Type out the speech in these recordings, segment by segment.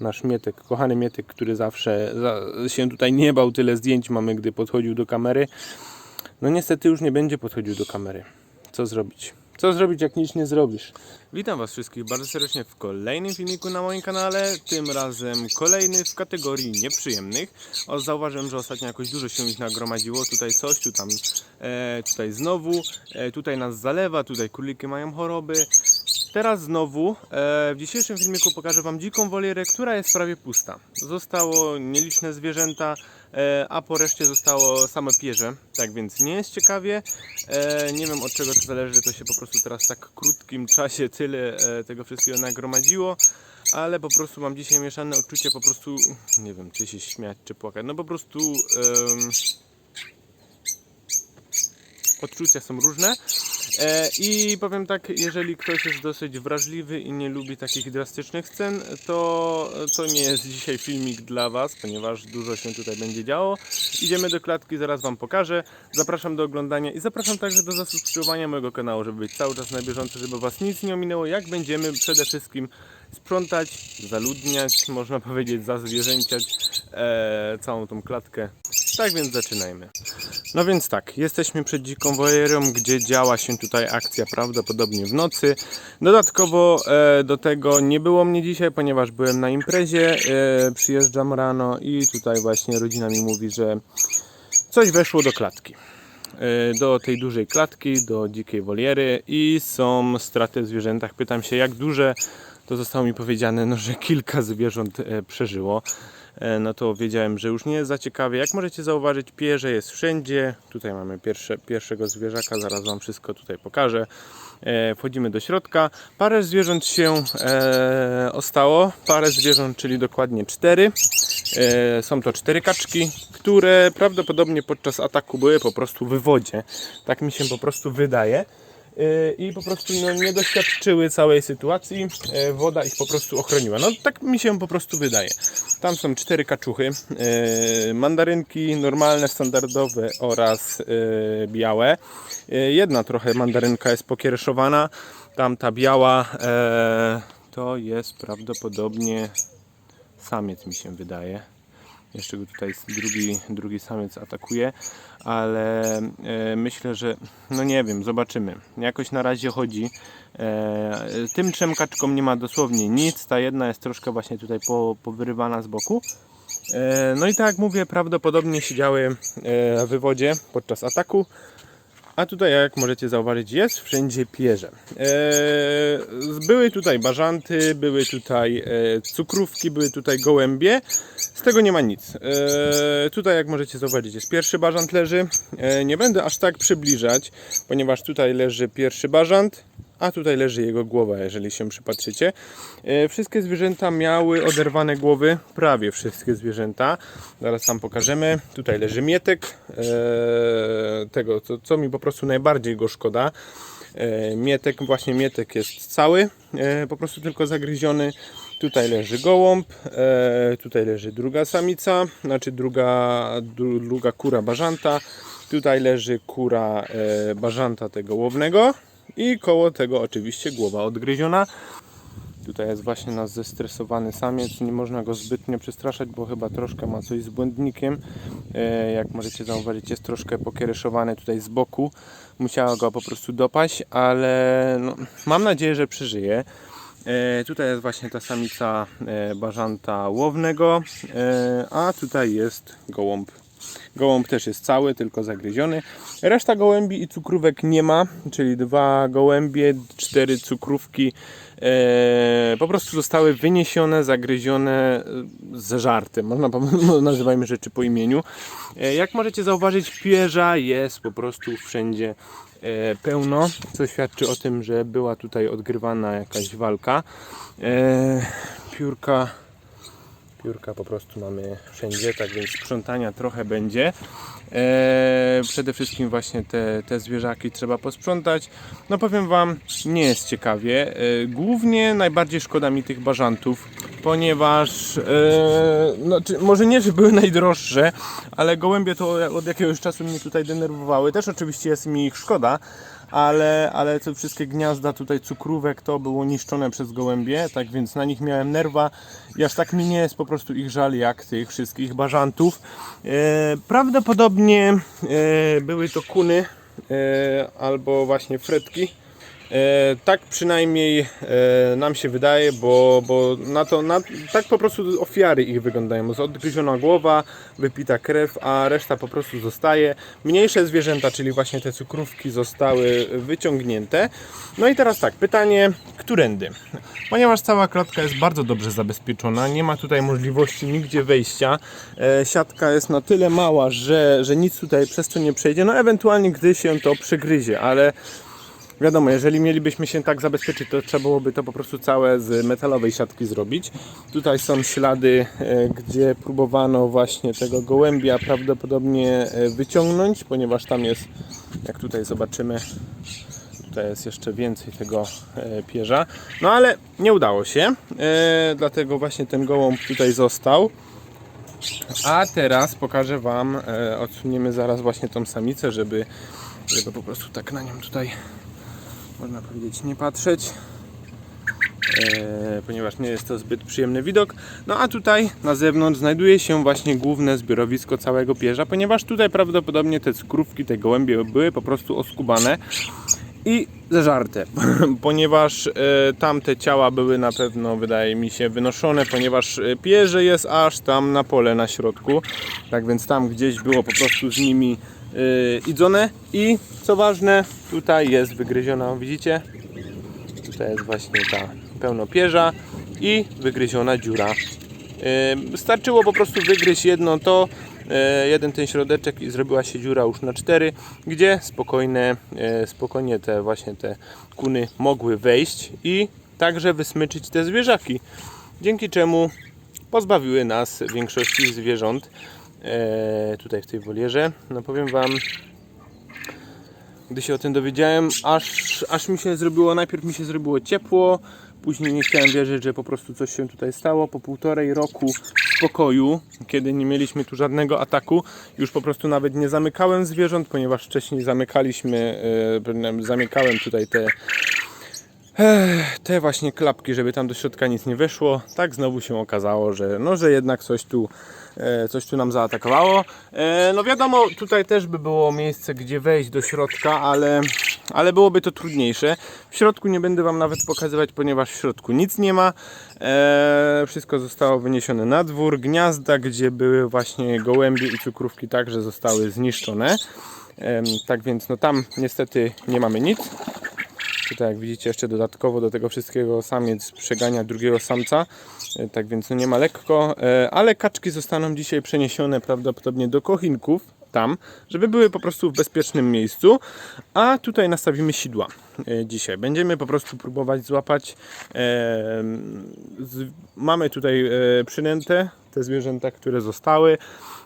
Nasz Mietek, kochany Mietek, który zawsze za, się tutaj nie bał, tyle zdjęć mamy, gdy podchodził do kamery. No niestety już nie będzie podchodził do kamery. Co zrobić? Co zrobić, jak nic nie zrobisz? Witam Was wszystkich bardzo serdecznie w kolejnym filmiku na moim kanale. Tym razem kolejny w kategorii nieprzyjemnych. O, zauważyłem, że ostatnio jakoś dużo się ich nagromadziło. Tutaj coś, tu tam, e, tutaj znowu. E, tutaj nas zalewa, tutaj króliki mają choroby. Teraz znowu e, w dzisiejszym filmiku pokażę Wam dziką wolierę, która jest prawie pusta. Zostało nieliczne zwierzęta, e, a po reszcie zostało same pierze. Tak więc nie jest ciekawie. E, nie wiem od czego to zależy, to się po prostu teraz w tak krótkim czasie tyle tego wszystkiego nagromadziło. Ale po prostu mam dzisiaj mieszane uczucie, po prostu nie wiem, czy się śmiać, czy płakać. No po prostu em, odczucia są różne. E, I powiem tak, jeżeli ktoś jest dosyć wrażliwy i nie lubi takich drastycznych scen, to, to nie jest dzisiaj filmik dla Was, ponieważ dużo się tutaj będzie działo. Idziemy do klatki, zaraz Wam pokażę. Zapraszam do oglądania i zapraszam także do zasubskrybowania mojego kanału, żeby być cały czas na bieżąco, żeby Was nic nie ominęło, jak będziemy przede wszystkim sprzątać, zaludniać, można powiedzieć, zazwierzęciać e, całą tą klatkę. Tak więc zaczynajmy. No więc tak, jesteśmy przed dziką wojerą, gdzie działa się tutaj akcja prawdopodobnie w nocy. Dodatkowo e, do tego nie było mnie dzisiaj, ponieważ byłem na imprezie, e, przyjeżdżam rano i tutaj właśnie rodzina mi mówi, że coś weszło do klatki. E, Do tej dużej klatki, do dzikiej woliery i są straty w zwierzętach. Pytam się jak duże, to zostało mi powiedziane, no, że kilka zwierząt e, przeżyło no to wiedziałem, że już nie jest za ciekawie. Jak możecie zauważyć, pierze jest wszędzie. Tutaj mamy pierwsze, pierwszego zwierzaka, zaraz Wam wszystko tutaj pokażę. E, wchodzimy do środka. Parę zwierząt się e, ostało. Parę zwierząt, czyli dokładnie cztery. E, są to cztery kaczki, które prawdopodobnie podczas ataku były po prostu w wodzie. Tak mi się po prostu wydaje. E, I po prostu no, nie doświadczyły całej sytuacji. E, Woda ich po prostu ochroniła. No tak mi się po prostu wydaje. Tam są cztery kaczuchy, e, mandarynki normalne, standardowe oraz białe. Jedna trochę mandarynka jest pokiereszowana, tamta biała e, to jest prawdopodobnie samiec mi się wydaje. Jeszcze go tutaj drugi, drugi samiec atakuje, ale e, myślę, że no nie wiem, zobaczymy. Jakoś na razie chodzi. E, tym trzem kaczkom nie ma dosłownie nic. Ta jedna jest troszkę właśnie tutaj po, powyrywana z boku. E, no i tak jak mówię, prawdopodobnie siedziały w wodzie podczas ataku. A tutaj, jak możecie zauważyć, jest wszędzie pierze. Były tutaj bażanty, były tutaj cukrówki, były tutaj gołębie. Z tego nie ma nic. Eee, tutaj, jak możecie zauważyć, jest pierwszy bażant leży. Eee, nie będę aż tak przybliżać, ponieważ tutaj leży pierwszy bażant, a tutaj leży jego głowa, jeżeli się przypatrzycie. E, Wszystkie zwierzęta miały oderwane głowy, prawie wszystkie zwierzęta. Zaraz tam pokażemy. Tutaj leży mietek, e, tego co, co mi po prostu najbardziej go szkoda. E, Mietek, właśnie mietek jest cały, e, po prostu tylko zagryziony. Tutaj leży gołąb, e, tutaj leży druga samica, znaczy druga, dru- druga kura bażanta. Tutaj leży kura bażanta tego łownego i koło tego oczywiście głowa odgryziona. Tutaj jest właśnie nasz zestresowany samiec, nie można go zbytnio przestraszać, bo chyba troszkę ma coś z błędnikiem. E, jak możecie zauważyć, jest troszkę pokiereszowany tutaj z boku. Musiała go po prostu dopaść, ale no, mam nadzieję, że przeżyje. E, tutaj jest właśnie ta samica e, bażanta łownego, a tutaj jest gołąb Gołąb też jest cały, tylko zagryziony. Reszta gołębi i cukrówek nie ma, czyli dwa gołębie, cztery cukrówki e, po prostu zostały wyniesione, zagryzione, e, zeżarte. Można powiedzieć, nazywajmy rzeczy po imieniu. E, jak możecie zauważyć, pierza jest po prostu wszędzie e, pełno, co świadczy o tym, że była tutaj odgrywana jakaś walka. E, piórka Piórka po prostu mamy wszędzie, tak więc sprzątania trochę będzie. Eee, przede wszystkim właśnie te, te zwierzaki trzeba posprzątać. No powiem Wam, nie jest ciekawie. Eee, głównie najbardziej szkoda mi tych bażantów, ponieważ eee, no, czy, może nie, że były najdroższe, ale gołębie to od jakiegoś czasu mnie tutaj denerwowały. Też oczywiście jest mi ich szkoda, ale, ale te wszystkie gniazda tutaj cukrówek to było niszczone przez gołębie, tak więc na nich miałem nerwa i aż tak mi nie jest po prostu ich żal jak tych wszystkich bażantów. E, prawdopodobnie e, były to kuny e, albo właśnie fretki. E, tak przynajmniej e, nam się wydaje, bo, bo na to, na, tak po prostu ofiary ich wyglądają. Odgryziona głowa, wypita krew, a reszta po prostu zostaje. Mniejsze zwierzęta, czyli właśnie te cukrówki zostały wyciągnięte. No i teraz tak, pytanie, którędy? Ponieważ cała klatka jest bardzo dobrze zabezpieczona, nie ma tutaj możliwości nigdzie wejścia. E, siatka jest na tyle mała, że, że nic tutaj przez to nie przejdzie. No ewentualnie gdy się to przegryzie, ale Wiadomo, jeżeli mielibyśmy się tak zabezpieczyć, to trzeba byłoby to po prostu całe z metalowej siatki zrobić. Tutaj są ślady, e, gdzie próbowano właśnie tego gołębia prawdopodobnie e, wyciągnąć, ponieważ tam jest, jak tutaj zobaczymy, tutaj jest jeszcze więcej tego e, pierza. No ale nie udało się, dlatego właśnie ten gołąb tutaj został. A teraz pokażę Wam, odsuniemy zaraz właśnie tą samicę, żeby, żeby po prostu tak na nią tutaj można powiedzieć nie patrzeć e, ponieważ nie jest to zbyt przyjemny widok. No a tutaj na zewnątrz znajduje się właśnie główne zbiorowisko całego pierza, ponieważ tutaj prawdopodobnie te skrówki, te gołębie były po prostu oskubane i zeżarte, ponieważ e, tamte ciała były na pewno, wydaje mi się, wynoszone, ponieważ e, pierze jest aż tam na pole na środku, tak więc tam gdzieś było po prostu z nimi idzone i co ważne, tutaj jest wygryziona, widzicie? Tutaj jest właśnie ta pełnopierza i wygryziona dziura. Yy, Starczyło po prostu wygryźć jedno to, yy, jeden ten środeczek i zrobiła się dziura już na cztery, gdzie spokojne, spokojnie te właśnie te kuny mogły wejść i także wysmyczyć te zwierzaki. Dzięki czemu pozbawiły nas większości zwierząt tutaj w tej wolierze. No powiem Wam, gdy się o tym dowiedziałem, aż, aż mi się zrobiło, najpierw mi się zrobiło ciepło, później nie chciałem wierzyć, że po prostu coś się tutaj stało. Po półtorej roku spokoju, kiedy nie mieliśmy tu żadnego ataku, już po prostu nawet nie zamykałem zwierząt, ponieważ wcześniej zamykaliśmy, e, zamykałem tutaj te Ech, te właśnie klapki, żeby tam do środka nic nie weszło. Tak znowu się okazało, że no, że jednak coś tu, e, coś tu nam zaatakowało. E, no wiadomo, tutaj też by było miejsce, gdzie wejść do środka, ale, ale byłoby to trudniejsze. W środku nie będę Wam nawet pokazywać, ponieważ w środku nic nie ma. E, wszystko zostało wyniesione na dwór. Gniazda, gdzie były właśnie gołębie i cukrówki także zostały zniszczone. Em, tak więc no tam niestety nie mamy nic. Tutaj jak widzicie jeszcze dodatkowo do tego wszystkiego samiec przegania drugiego samca. E, Tak więc no nie ma lekko, e, ale kaczki zostaną dzisiaj przeniesione prawdopodobnie do kochinków tam, żeby były po prostu w bezpiecznym miejscu, a tutaj nastawimy sidła e, dzisiaj. Będziemy po prostu próbować złapać. mamy tutaj przynętę te zwierzęta, które zostały.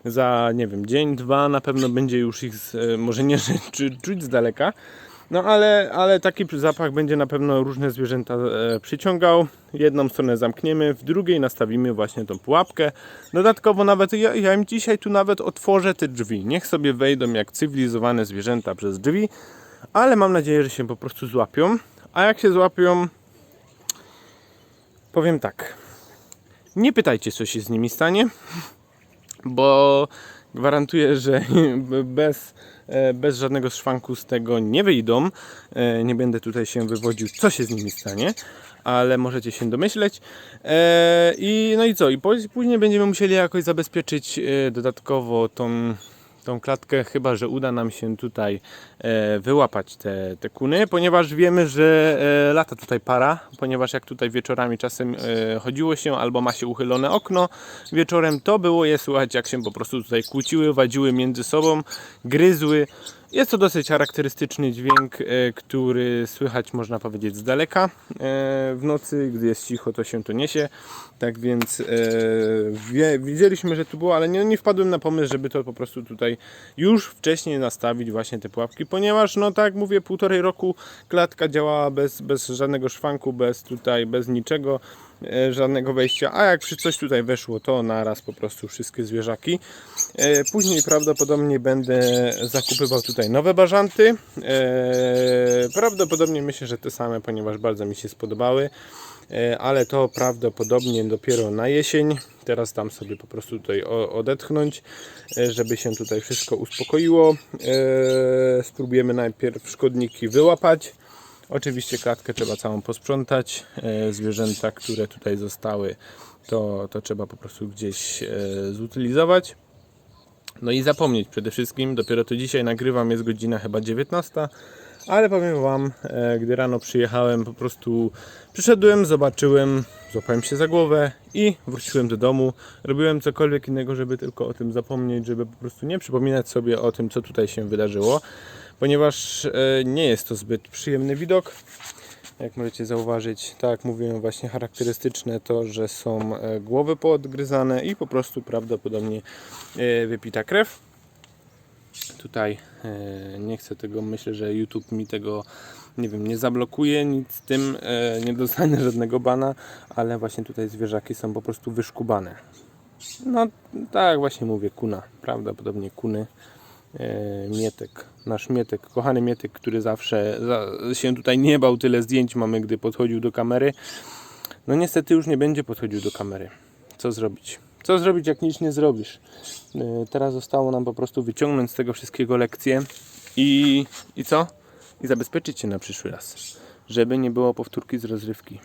Za nie wiem, dzień, dwa na pewno będzie już ich, może nie czuć z daleka, no ale, ale taki zapach będzie na pewno różne zwierzęta e, przyciągał. Jedną stronę zamkniemy, w drugiej nastawimy właśnie tą pułapkę. Dodatkowo nawet ja, ja im dzisiaj tu nawet otworzę te drzwi. Niech sobie wejdą jak cywilizowane zwierzęta przez drzwi, ale mam nadzieję, że się po prostu złapią. A jak się złapią, powiem tak. Nie pytajcie, co się z nimi stanie, bo gwarantuję, że bez, bez żadnego szwanku z tego nie wyjdą. E, Nie będę tutaj się wywodził, co się z nimi stanie, ale możecie się domyśleć. E, I no i co? I później będziemy musieli jakoś zabezpieczyć e, dodatkowo tą, tą klatkę, chyba że uda nam się tutaj e, wyłapać te, te kuny, ponieważ wiemy, że e, lata tutaj para, ponieważ jak tutaj wieczorami czasem e, chodziło się albo ma się uchylone okno wieczorem, to było je słychać jak się po prostu tutaj kłóciły, wadziły między sobą, gryzły. Jest to dosyć charakterystyczny dźwięk, e, który słychać można powiedzieć z daleka. E, W nocy, gdy jest cicho, to się to niesie. Tak więc e, wie, widzieliśmy, że tu było, ale nie, nie wpadłem na pomysł, żeby to po prostu tutaj już wcześniej nastawić właśnie te pułapki, ponieważ no tak mówię, półtorej roku klatka działała bez, bez żadnego szwanku, bez tutaj, bez niczego. E, żadnego wejścia, a jak coś tutaj weszło, to naraz po prostu wszystkie zwierzaki. E, Później prawdopodobnie będę zakupywał tutaj nowe bażanty. E, Prawdopodobnie myślę, że te same, ponieważ bardzo mi się spodobały. Ale to prawdopodobnie dopiero na jesień. Teraz tam sobie po prostu tutaj odetchnąć, żeby się tutaj wszystko uspokoiło. Spróbujemy najpierw szkodniki wyłapać. Oczywiście klatkę trzeba całą posprzątać. E, Zwierzęta, które tutaj zostały, to, to trzeba po prostu gdzieś e, zutylizować. No i zapomnieć przede wszystkim, dopiero to dzisiaj nagrywam, jest godzina chyba 19, ale powiem Wam, e, gdy rano przyjechałem, po prostu przyszedłem, zobaczyłem, złapałem się za głowę i wróciłem do domu. Robiłem cokolwiek innego, żeby tylko o tym zapomnieć, żeby po prostu nie przypominać sobie o tym, co tutaj się wydarzyło, ponieważ e, nie jest to zbyt przyjemny widok. Jak możecie zauważyć, tak jak mówiłem, właśnie charakterystyczne to, że są e, głowy poodgryzane i po prostu prawdopodobnie e, wypita krew. Tutaj nie chcę tego, myślę, że YouTube mi tego nie wiem, nie zablokuje nic z tym, nie dostanę żadnego bana, ale właśnie tutaj zwierzaki są po prostu wyszkubane. No tak właśnie mówię, kuna, prawdopodobnie kuny. Mietek, nasz Mietek, kochany Mietek, który zawsze za, się tutaj nie bał, tyle zdjęć mamy, gdy podchodził do kamery. No niestety już nie będzie podchodził do kamery. Co zrobić? Co zrobić, jak nic nie zrobisz? E, Teraz zostało nam po prostu wyciągnąć z tego wszystkiego lekcje i, i co? I zabezpieczyć się na przyszły raz, żeby nie było powtórki z rozrywki.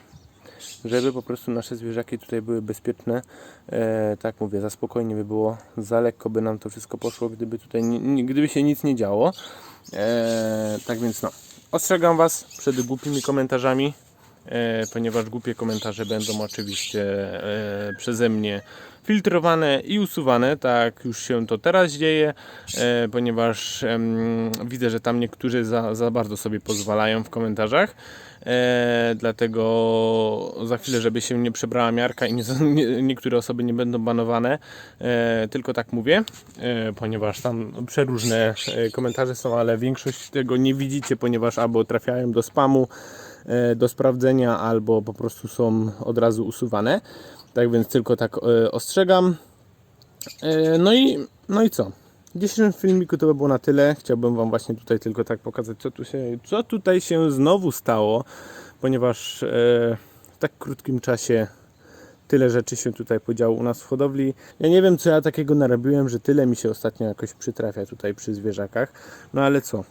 Żeby po prostu nasze zwierzaki tutaj były bezpieczne. E, tak mówię, za spokojnie by było, za lekko by nam to wszystko poszło, gdyby tutaj gdyby się nic nie działo. E, tak więc no, ostrzegam Was przed głupimi komentarzami, e, ponieważ głupie komentarze będą oczywiście e, przeze mnie filtrowane i usuwane, tak już się to teraz dzieje, e, ponieważ em, widzę, że tam niektórzy za, za bardzo sobie pozwalają w komentarzach. E, dlatego za chwilę, żeby się nie przebrała miarka i nie, nie, niektóre osoby nie będą banowane, e, tylko tak mówię, e, ponieważ tam przeróżne e, komentarze są, ale większość tego nie widzicie, ponieważ albo trafiają do spamu, e, do sprawdzenia, albo po prostu są od razu usuwane. Tak więc tylko tak e, ostrzegam. E, No i, no i co? W dzisiejszym filmiku to by było na tyle. Chciałbym Wam właśnie tutaj tylko tak pokazać, co, tu się, co tutaj się znowu stało, ponieważ e, w tak krótkim czasie tyle rzeczy się tutaj podziało u nas w hodowli. Ja nie wiem, co ja takiego narobiłem, że tyle mi się ostatnio jakoś przytrafia tutaj przy zwierzakach. No ale co?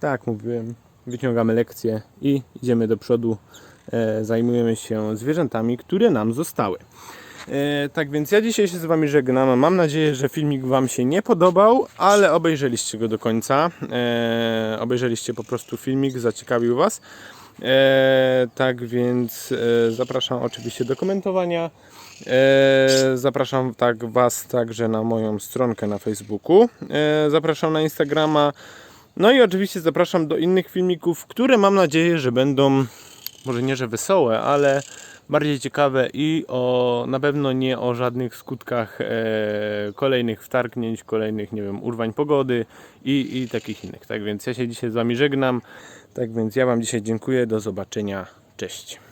Tak mówiłem, wyciągamy lekcje i idziemy do przodu. E, zajmujemy się zwierzętami, które nam zostały. E, tak więc ja dzisiaj się z Wami żegnam. Mam nadzieję, że filmik Wam się nie podobał, ale obejrzeliście go do końca. E, obejrzeliście po prostu filmik, zaciekawił Was. Tak więc zapraszam oczywiście do komentowania. Zapraszam tak Was także na moją stronkę na Facebooku. Zapraszam na Instagrama. No i oczywiście zapraszam do innych filmików, które mam nadzieję, że będą może nie, że wesołe, ale bardziej ciekawe i o, na pewno nie o żadnych skutkach e, kolejnych wtargnięć, kolejnych, nie wiem, urwań pogody i, i takich innych. Tak więc ja się dzisiaj z Wami żegnam. Tak więc ja Wam dzisiaj dziękuję. Do zobaczenia. Cześć.